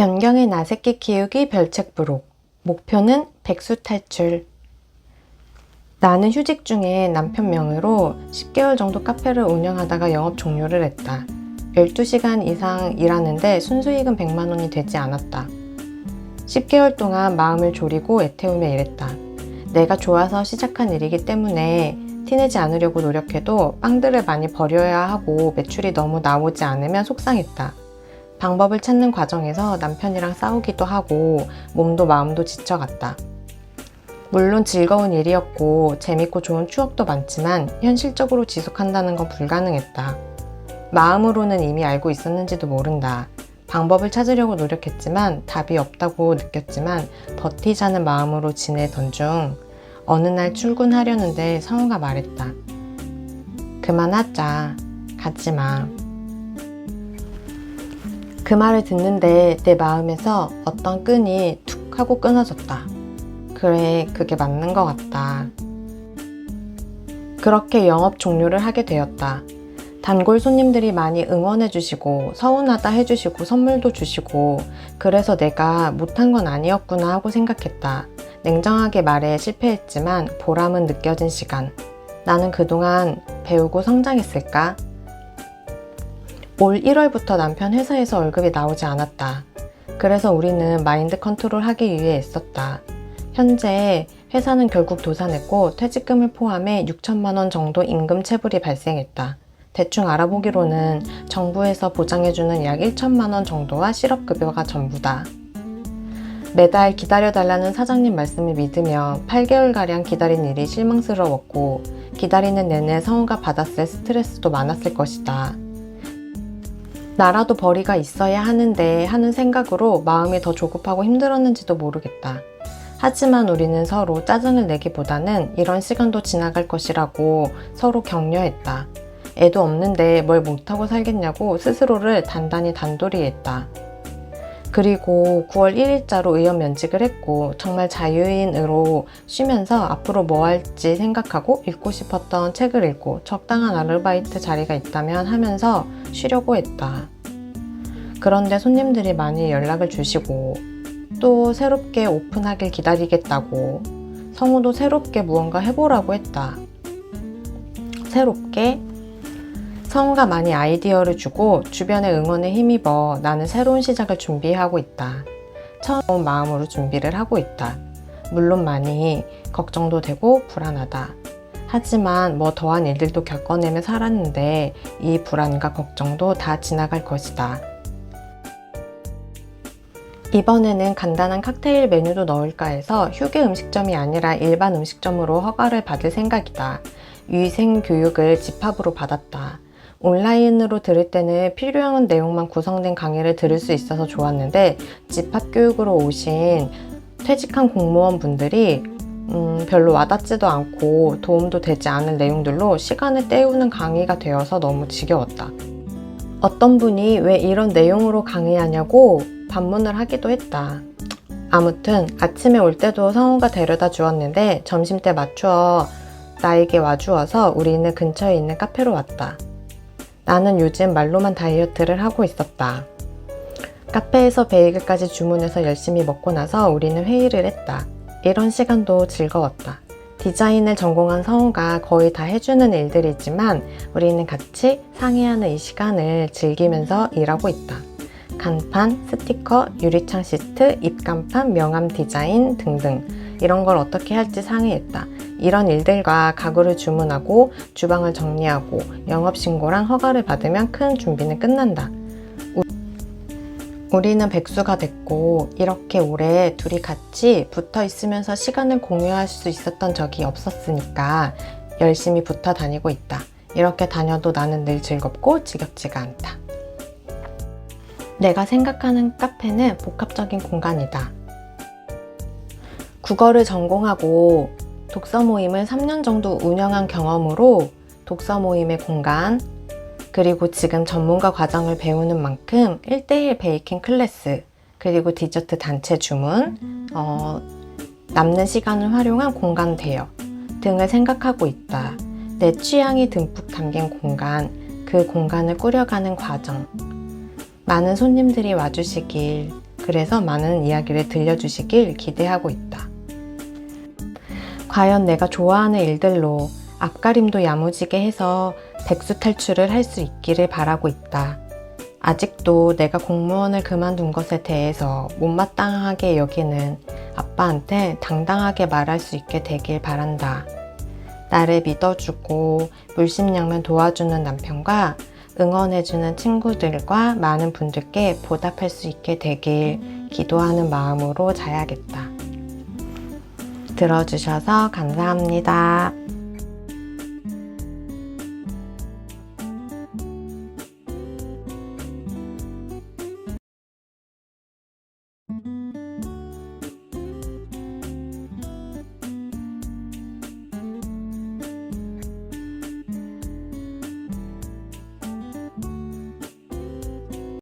연경의 나새끼 키우기 별책 부록. 목표는 백수 탈출. 나는 휴직 중에 남편 명의로 10개월 정도 카페를 운영하다가 영업 종료를 했다. 12시간 이상 일하는데 순수익은 100만 원이 되지 않았다. 10개월 동안 마음을 졸이고 애태우며 일했다. 내가 좋아서 시작한 일이기 때문에 티내지 않으려고 노력해도 빵들을 많이 버려야 하고 매출이 너무 나오지 않으면 속상했다. 방법을 찾는 과정에서 남편이랑 싸우기도 하고 몸도 마음도 지쳐갔다. 물론 즐거운 일이었고 재밌고 좋은 추억도 많지만 현실적으로 지속한다는 건 불가능했다. 마음으로는 이미 알고 있었는지도 모른다. 방법을 찾으려고 노력했지만 답이 없다고 느꼈지만 버티자는 마음으로 지내던 중 어느 날 출근하려는데 성우가 말했다. 그만하자. 가지 마. 그 말을 듣는데 내 마음에서 어떤 끈이 툭 하고 끊어졌다. 그래, 그게 맞는 것 같다. 그렇게 영업 종료를 하게 되었다. 단골 손님들이 많이 응원해주시고 서운하다 해주시고 선물도 주시고 그래서 내가 못한 건 아니었구나 하고 생각했다. 냉정하게 말해 실패했지만 보람은 느껴진 시간. 나는 그동안 배우고 성장했을까? 올 1월부터 남편 회사에서 월급이 나오지 않았다. 그래서 우리는 마인드 컨트롤 하기 위해 애썼다. 현재 회사는 결국 도산했고 퇴직금을 포함해 6천만 원 정도 임금 체불이 발생했다. 대충 알아보기로는 정부에서 보장해주는 약 1천만 원 정도와 실업급여가 전부다. 매달 기다려달라는 사장님 말씀을 믿으며 8개월가량 기다린 일이 실망스러웠고 기다리는 내내 성우가 받았을 스트레스도 많았을 것이다. 나라도 벌이가 있어야 하는데 하는 생각으로 마음이 더 조급하고 힘들었는지도 모르겠다. 하지만 우리는 서로 짜증을 내기보다는 이런 시간도 지나갈 것이라고 서로 격려했다. 애도 없는데 뭘 못하고 살겠냐고 스스로를 단단히 단도리했다. 그리고 9월 1일자로 의원 면직을 했고 정말 자유인으로 쉬면서 앞으로 뭐 할지 생각하고 읽고 싶었던 책을 읽고 적당한 아르바이트 자리가 있다면 하면서 쉬려고 했다. 그런데 손님들이 많이 연락을 주시고 또 새롭게 오픈하길 기다리겠다고 성우도 새롭게 무언가 해보라고 했다. 새롭게 성우가 많이 아이디어를 주고 주변의 응원에 힘입어 나는 새로운 시작을 준비하고 있다. 처음 마음으로 준비를 하고 있다. 물론 많이 걱정도 되고 불안하다. 하지만 뭐 더한 일들도 겪어내며 살았는데 이 불안과 걱정도 다 지나갈 것이다. 이번에는 간단한 칵테일 메뉴도 넣을까 해서 휴게 음식점이 아니라 일반 음식점으로 허가를 받을 생각이다. 위생 교육을 집합으로 받았다. 온라인으로 들을 때는 필요한 내용만 구성된 강의를 들을 수 있어서 좋았는데 집합 교육으로 오신 퇴직한 공무원 분들이 음, 별로 와닿지도 않고 도움도 되지 않을 내용들로 시간을 때우는 강의가 되어서 너무 지겨웠다. 어떤 분이 왜 이런 내용으로 강의하냐고 반문을 하기도 했다. 아무튼 아침에 올 때도 성우가 데려다 주었는데 점심 때 맞추어 나에게 와주어서 우리는 근처에 있는 카페로 왔다. 나는 요즘 말로만 다이어트를 하고 있었다. 카페에서 베이글까지 주문해서 열심히 먹고 나서 우리는 회의를 했다. 이런 시간도 즐거웠다. 디자인을 전공한 성우가 거의 다 해주는 일들이지만 우리는 같이 상의하는 이 시간을 즐기면서 일하고 있다. 간판, 스티커, 유리창 시트, 입간판, 명함 디자인 등등 이런 걸 어떻게 할지 상의했다. 이런 일들과 가구를 주문하고 주방을 정리하고 영업신고랑 허가를 받으면 큰 준비는 끝난다. 우리는 백수가 됐고 이렇게 오래 둘이 같이 붙어 있으면서 시간을 공유할 수 있었던 적이 없었으니까 열심히 붙어 다니고 있다. 이렇게 다녀도 나는 늘 즐겁고 지겹지가 않다. 내가 생각하는 카페는 복합적인 공간이다. 국어를 전공하고 독서 모임을 3년 정도 운영한 경험으로 독서 모임의 공간, 그리고 지금 전문가 과정을 배우는 만큼 1대1 베이킹 클래스, 그리고 디저트 단체 주문, 어, 남는 시간을 활용한 공간 대여 등을 생각하고 있다. 내 취향이 듬뿍 담긴 공간, 그 공간을 꾸려가는 과정. 많은 손님들이 와주시길 그래서 많은 이야기를 들려주시길 기대하고 있다. 과연 내가 좋아하는 일들로 앞가림도 야무지게 해서 백수 탈출을 할 수 있기를 바라고 있다. 아직도 내가 공무원을 그만둔 것에 대해서 못마땅하게 여기는 아빠한테 당당하게 말할 수 있게 되길 바란다. 나를 믿어주고 물심양면 도와주는 남편과 응원해주는 친구들과 많은 분들께 보답할 수 있게 되길 기도하는 마음으로 자야겠다. 들어주셔서 감사합니다.